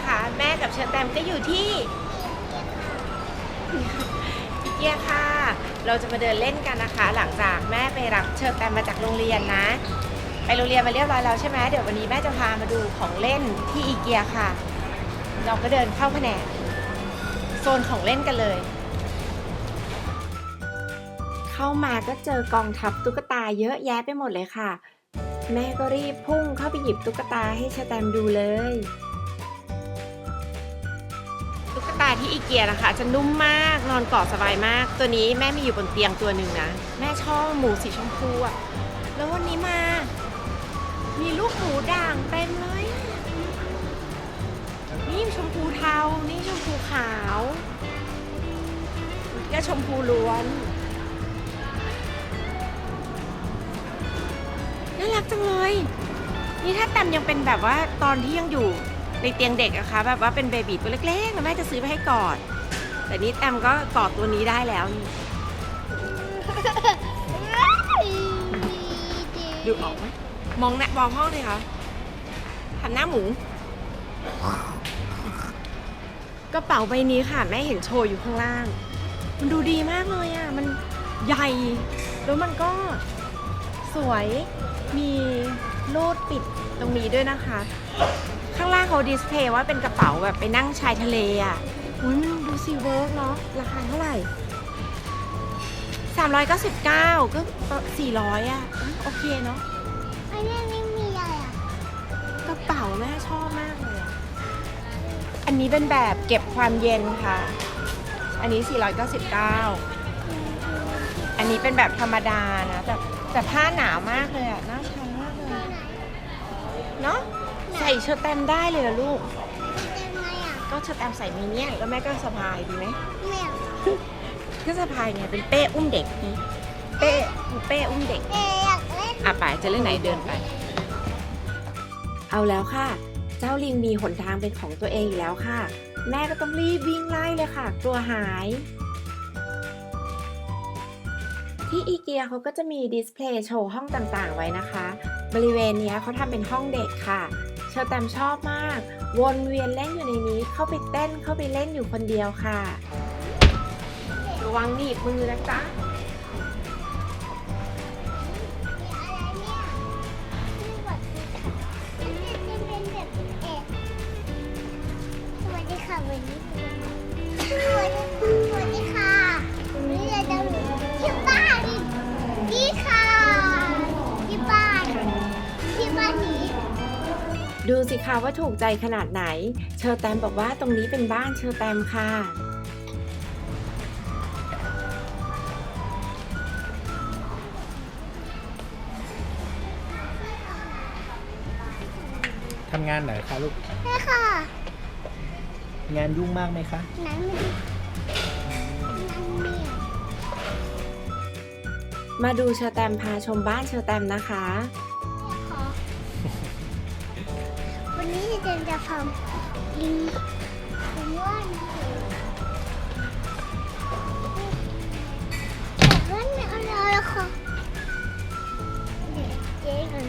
นะคะ แม่กับเชอร์แตมก็อยู่ที่อีเกียค่ะ เราจะมาเดินเล่นกันนะคะ หลังจากแม่ไปรับเชอร์แตมมาจากโรงเรียนนะ ไปโรงเรียนมาเรียบร้อยแล้วใช่ไหมเดี๋ยววันนี้แม่จะพามาดูของเล่นที่อีเกียค่ะ เราก็เดินเข้าแผนกโซนของเล่นกันเลย เข้ามาก็เจอกองทัพตุ๊กตาเยอะแยะไปหมดเลยค่ะ แม่ก็รีบพุ่งเข้าไปหยิบตุ๊กตาให้ชะแตมดูเลย ที่อีเกียนะคะ จะนุ่มมากนอนเกาะสบายมาก ตัวนี้แม่มีอยู่บนเตียงตัวหนึ่งนะ แม่ชอบหมูสีชมพูอะแล้ววันนี้มา มีลูกหมูด่างเต็มเลยอะนี่ชมพูเทา นี่ชมพูขาวก็ชมพูล้วนน่ารักจังเลย นี่ถ้าแตมยังเป็นแบบว่าตอนที่ยังอยู่ ในเตียงเด็กอะคะแบบว่าเป็นเบบีตัวเล็กๆแล้วแม่จะซื้อไปให้กอด แต่นี่แตมก็กอดตัวนี้ได้แล้วนี่ดูออกไหมมองแนะมองห้องเลยคะทำหน้าหมู กระเป๋าใบนี้ค่ะ แม่เห็นโชว์อยู่ข้างล่าง มันดูดีมากเลยอะ มันใหญ่ แล้วมันก็สวย มีรูดปิดตรงนี้ด้วยนะคะ ข้างล่างเขาดิสเพลย์ว่าเป็นกระเป๋าแบบไปนั่งชายทะเลอะอุ้ยมันดูสิเวิร์กเนาะราคาเท่าไหร่399 ก็400 อะอืมโอเคเนาะอันนี้ไม่มีอะไรอะกระเป๋าแม่ชอบมากเลยอะอันนี้เป็นแบบเก็บความเย็นค่ะ อันนี้ 499 อันนี้เป็นแบบธรรมดานะ แต่แต่ผ้าหนาวมากเลยอะน่าใช้มากเลย เนาะ ใส่เชอร์แตมได้เลยนะลูก เป็นไงอะก็เชอร์แตมใส่มิเนี่ยแล้วแม่ก็สะพายดีไหมแมวก็สะพายไงเป็นเป้อุ้มเด็กนี่เป้เป้อุ้มเด็ก เอ๊ะอยากเล่นอะไปจะเรื่องไหนเดินไป เอาแล้วค่ะ เจ้าลิงมีหนทางเป็นของตัวเองอยู่แล้วค่ะ แม่ก็ต้องรีบวิ่งไล่เลยค่ะ กลัวหาย ที่อีเกียเขาก็จะมีดิสเพลย์โชว์ห้องต่างๆไว้นะคะ บริเวณเนี้ยเขาทำเป็นห้องเด็กค่ะ เชอแตมชอบมาก วนเวียนเล่นอยู่ในนี้เข้าไปเต้นเข้าไปเล่นอยู่คนเดียวค่ะ ระวังหนีบมือนะจ๊ะ คะว่าถูกใจขนาดไหน เชอร์แตมบอกว่าตรงนี้เป็นบ้านเชอร์แตมค่ะทำงานไหนคะลูกใช่ค่ะ งานยุ่งมากไหมคะหนังมันหนังเนี่ยมาดูเชอร์แตมพาชมบ้านเชอร์แตมนะคะ นี้เจนจะทำลิงผมว่าแต่ว่าไม่เอาแล้วค่ะเดี๋ยวเจ๊กัน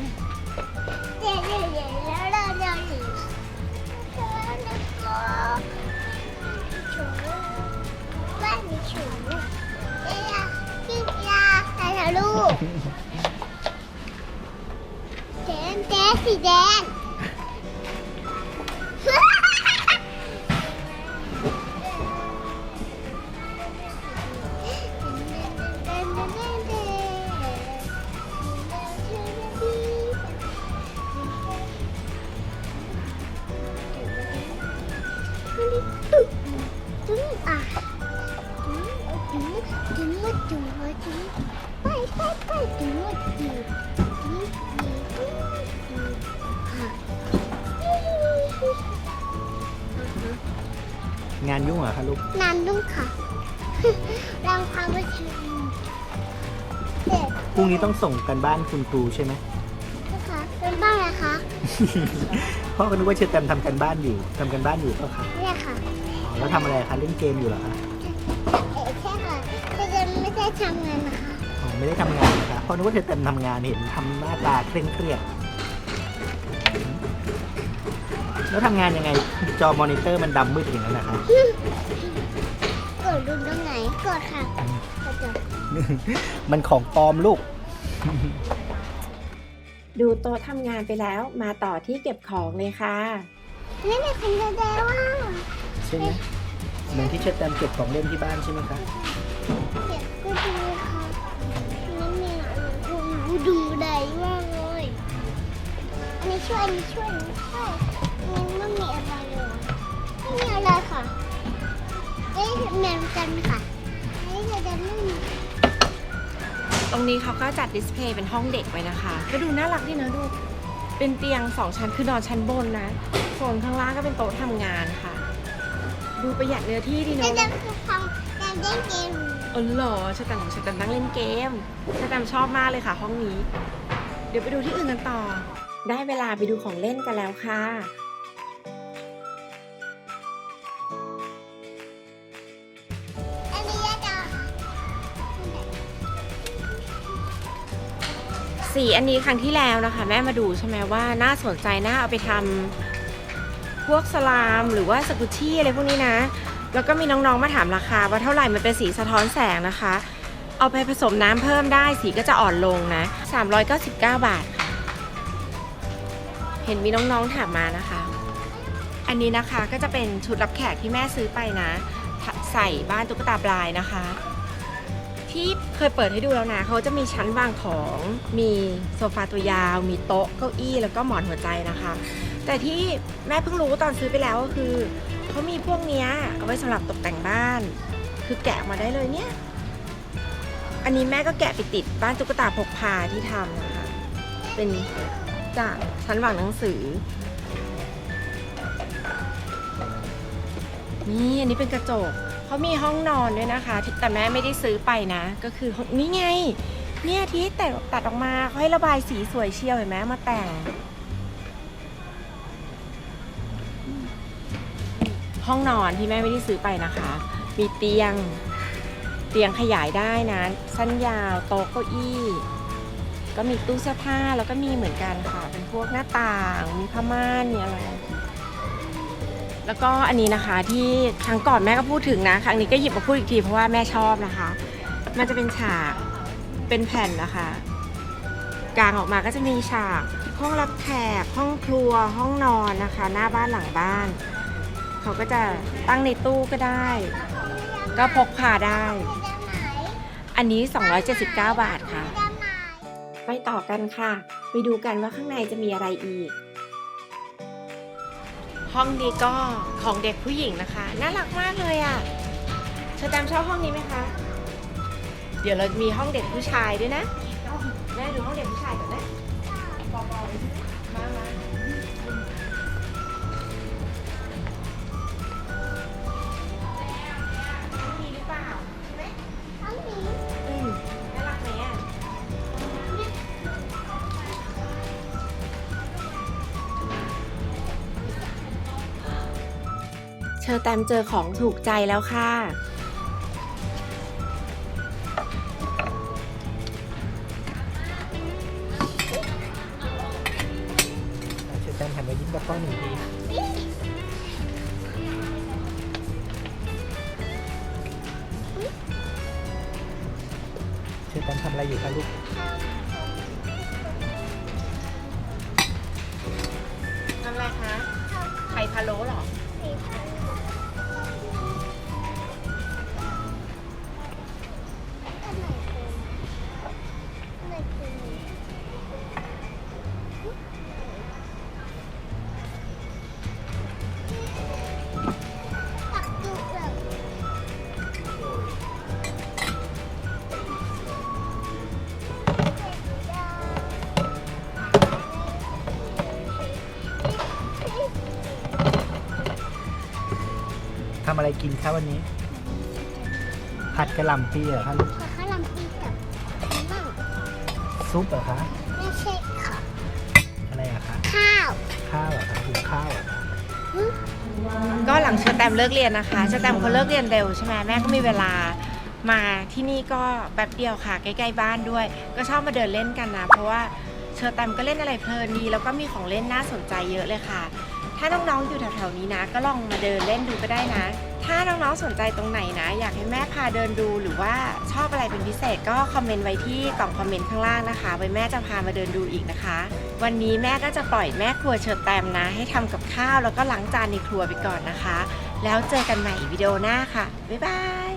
เงจุ๊งจุ๊งจุ๊งจุ๊งไปไปไปจุ๊งจุ๊งจุ๊งจุ๊งค่ะงานยุ่งเหรอคะลูกนานดุ้งค่ะรังความว่าชื่อเด็กพรุ่งนี้ต้องส่งกันบ้านคุณครูใช่ไหมนะคะเป็นบ้านอะไรคะพ่อก็นึกว่าเชอแตมทำกันบ้านอยู่ทำกันบ้านอยู่เปล่าคะเนี่ยค่ะอ๋อแล้วทำอะไรคะเล่นเกมอยู่เหรอคะ ทำงานนะคะ อ๋อไม่ได้ทำงานนะคะพ่อนึกว่าเชอแตมทำงานเห็นทำหน้าตาเคร่งเครียด แล้วทำงานยังไง จอมอนิเตอร์มันดำมืดอย่างนั้นนะครับกดดูตรงไหน กดค่ะกดจ้ะมันของปลอมลูก ดูโต๊ะทำงานไปแล้วมาต่อที่เก็บของเลยค่ะ นี่เป็นคนแสดงว่า ใช่ไหมเหมือนที่เชอแตมเก็บของเล่นที่บ้านใช่ไหมคะ ดูดูได้มากเลยอันนี้ช่วยอันนี้ช่วยอันนี้ช่วยอันนี้ไม่มีอะไรเลยไม่มีอะไรค่ะเอ๊ะเหมือนกันค่ะอันนี้จะจะไม่มีตรงนี้เขาก็จัดดิสเพลย์เป็นห้องเด็กไว้นะคะ ก็ดูน่ารักดีนะดูเป็นเตียงสองชั้นคือนอนชั้นบนนะส่วนข้างล่างก็เป็นโต๊ะทำงานค่ะ ดูประหยัดเนื้อที่ดีจะเนาะจะคือฟังจะเล่นเกม เออเหรอชาแตมของชาแตมนั่งเล่นเกมชาแตมชอบมากเลยค่ะ ห้องนี้ เดี๋ยวไปดูที่อื่นกันต่อ ได้เวลาไปดูของเล่นกันแล้วค่ะ อันนี้จะจะสีอันนี้ครั้งที่แล้วนะคะ แม่มาดูใช่ไหมว่าน่าสนใจน่าเอาไปทำพวกสลามหรือว่าสกุชี่อะไรพวกนี้นะ แล้วก็มีน้องๆมาถามราคา ว่าเท่าไหร่มันเป็นสีสะท้อนแสงนะคะ เอาไปผสมน้ำเพิ่มได้สีก็จะอ่อนลงนะ 399 บาทค่ะ เห็นมีน้องๆถามมานะคะ อันนี้นะคะก็จะเป็นชุดรับแขกที่แม่ซื้อไปนะ ใส่บ้านตุ๊กตาปลายนะคะ ที่เคยเปิดให้ดูแล้วนะเขาจะมีชั้นวางของ มีโซฟาตัวยาว มีโต๊ะเก้าอี้แล้วก็หมอนหัวใจนะคะ แต่ที่แม่เพิ่งรู้ตอนซื้อไปแล้วก็คือเขามีพวกเนี้ยเอาไว้สำหรับตกแต่งบ้าน คือแกะมาได้เลยเนี่ย อันนี้แม่ก็แกะไปติดบ้านตุ๊กตาพกพาที่ทำนะคะ เป็นจากชั้นวางหนังสือ นี่อันนี้เป็นกระจก เขามีห้องนอนด้วยนะคะ แต่แม่ไม่ได้ซื้อไปนะ ก็คือนี่ไง เนี่ยที่แต่ตัดออกมาเขาให้ระบายสีสวยเชียวเห็นไหมมาแต่ง ห้องนอนที่แม่ไม่ได้ซื้อไปนะคะ มีเตียง เตียงขยายได้นะ สั้นยาวโต๊ะเก้าอี้ ก็มีตู้เสื้อผ้าแล้วก็มีเหมือนกันค่ะ เป็นพวกหน้าต่าง มีผ้าม่านมีอะไร แล้วก็อันนี้นะคะที่ครั้งก่อนแม่ก็พูดถึงนะ ครั้งนี้ก็หยิบมาพูดอีกทีเพราะว่าแม่ชอบนะคะ มันจะเป็นฉากเป็นแผ่นนะคะกลางออกมาก็จะมีฉากห้องรับแขกห้องครัวห้องนอนนะคะ หน้าบ้านหลังบ้าน เขาก็จะตั้งในตู้ก็ได้ ก็พกพาได้ อันนี้ 279 บาทค่ะ ไปต่อกันค่ะ ไปดูกันว่าข้างในจะมีอะไรอีก ห้องนี้ก็ของเด็กผู้หญิงนะคะ น่ารักมากเลยอะ่ะเชอแตมชอบห้องนี้ไหมคะ เดี๋ยวเรามีห้องเด็กผู้ชายด้วยนะ แม่ดูห้องเด็กผู้ชายก่อนนะมา อแตมเจอของถูกใจแล้วค่ะ เชอแตมหันมายิ้มกับกล้องหนึ่งทีเชอแตมทำอะไรอยู่คะลูก อะไรกินคะวันนี้ ผัดกระหล่ำปีเหรอคะลูกขอข้าวลำปีกับมั่งซุปเหรอคะไม่ใช่ค่ะอะไรอะคะข้าวข้าวเหรอคะหุงข้าวเหรอคะก็หลังเชอแตมเลิกเรียนนะคะเชอแตมเขาเลิกเรียนเร็วใช่ไหมแม่ก็มีเวลามาที่นี่ก็แป๊บเดียวค่ะใกล้ๆบ้านด้วย ก็ชอบมาเดินเล่นกันนะ เพราะว่าเชอแตมก็เล่นอะไรเพลินดี แล้วก็มีของเล่นน่าสนใจเยอะเลยค่ะ ถ้าน้องๆอยู่แถวๆนี้นะ ก็ลองมาเดินเล่นดูก็ได้นะ ถ้าน้องๆสนใจตรงไหนนะ อยากให้แม่พาเดินดูหรือว่าชอบอะไรเป็นพิเศษก็คอมเมนต์ไว้ที่กล่องคอมเมนต์ข้างล่างนะคะไว้แม่จะพามาเดินดูอีกนะคะ วันนี้แม่ก็จะปล่อยแม่ครัวเชิญแตมนะ ให้ทำกับข้าวแล้วก็ล้างจานในครัวไปก่อนนะคะ แล้วเจอกันใหม่วิดีโอหน้าค่ะบ๊ายบาย